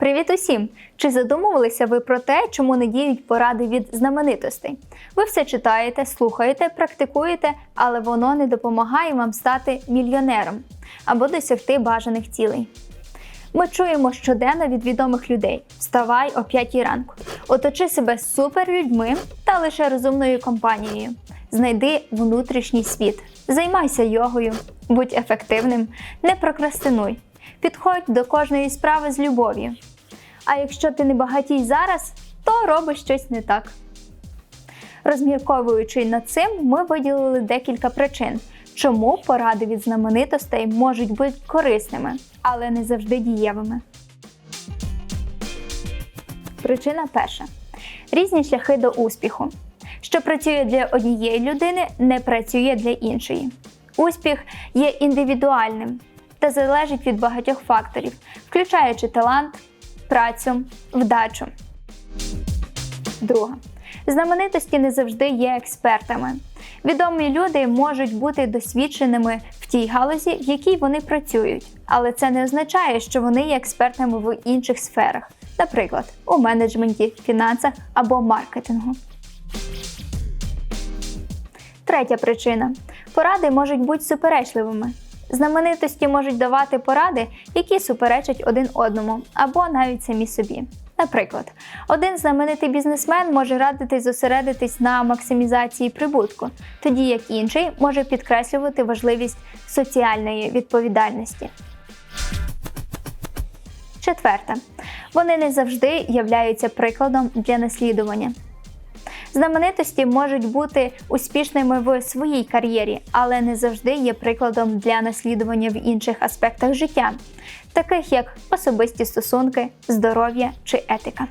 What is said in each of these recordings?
Привіт усім! Чи задумувалися ви про те, чому не діють поради від знаменитостей? Ви все читаєте, слухаєте, практикуєте, але воно не допомагає вам стати мільйонером або досягти бажаних цілей. Ми чуємо щоденно від відомих людей: вставай о 5 ранку, оточи себе суперлюдьми та лише розумною компанією. Знайди внутрішній світ, займайся йогою, будь ефективним, не прокрастинуй, підходь до кожної справи з любов'ю. А якщо ти не багатій зараз, то робиш щось не так. Розмірковуючи над цим, ми виділили декілька причин, чому поради від знаменитостей можуть бути корисними, але не завжди дієвими. Причина перша: різні шляхи до успіху. Що працює для однієї людини, не працює для іншої. Успіх є індивідуальним та залежить від багатьох факторів, включаючи талант, працю, вдачу. Друга. Знаменитості не завжди є експертами. Відомі люди можуть бути досвідченими в тій галузі, в якій вони працюють, але це не означає, що вони є експертами в інших сферах, наприклад, у менеджменті, фінансах або маркетингу. Третя причина: поради можуть бути суперечливими. Знаменитості можуть давати поради, які суперечать один одному або навіть самі собі. Наприклад, один знаменитий бізнесмен може радити зосередитись на максимізації прибутку, тоді як інший може підкреслювати важливість соціальної відповідальності. Четверте, вони не завжди являються прикладом для наслідування. Знаменитості можуть бути успішними в своїй кар'єрі, але не завжди є прикладом для наслідування в інших аспектах життя, таких як особисті стосунки, здоров'я чи етика.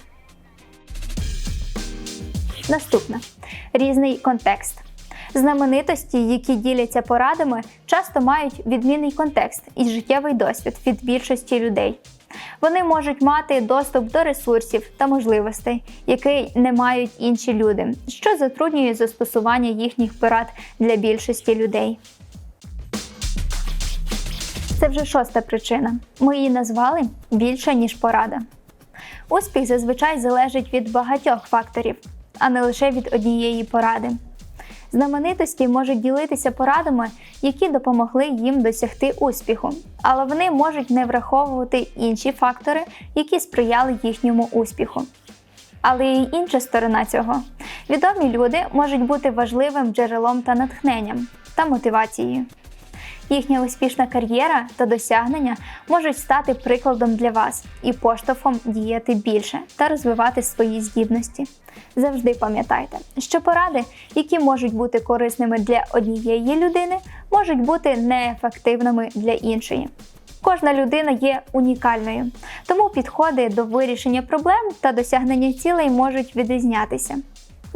Наступне різний контекст. Знаменитості, які діляться порадами, часто мають відмінний контекст і життєвий досвід від більшості людей. Вони можуть мати доступ до ресурсів та можливостей, який не мають інші люди, що затруднює застосування їхніх порад для більшості людей. Це вже шоста причина. Ми її назвали більше, ніж порада. Успіх зазвичай залежить від багатьох факторів, а не лише від однієї поради. Знаменитості можуть ділитися порадами, які допомогли їм досягти успіху, але вони можуть не враховувати інші фактори, які сприяли їхньому успіху. Але й інша сторона цього. Відомі люди можуть бути важливим джерелом та натхненням та мотивацією. Їхня успішна кар'єра та досягнення можуть стати прикладом для вас і поштовхом діяти більше та розвивати свої здібності. Завжди пам'ятайте, що поради, які можуть бути корисними для однієї людини, можуть бути неефективними для іншої. Кожна людина є унікальною, тому підходи до вирішення проблем та досягнення цілей можуть відрізнятися.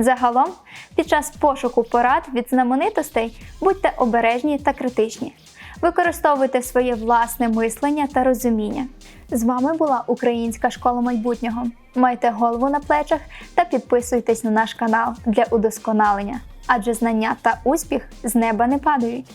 Загалом, під час пошуку порад від знаменитостей будьте обережні та критичні. Використовуйте своє власне мислення та розуміння. З вами була Українська школа майбутнього. Майте голову на плечах та підписуйтесь на наш канал для удосконалення, адже знання та успіх з неба не падають.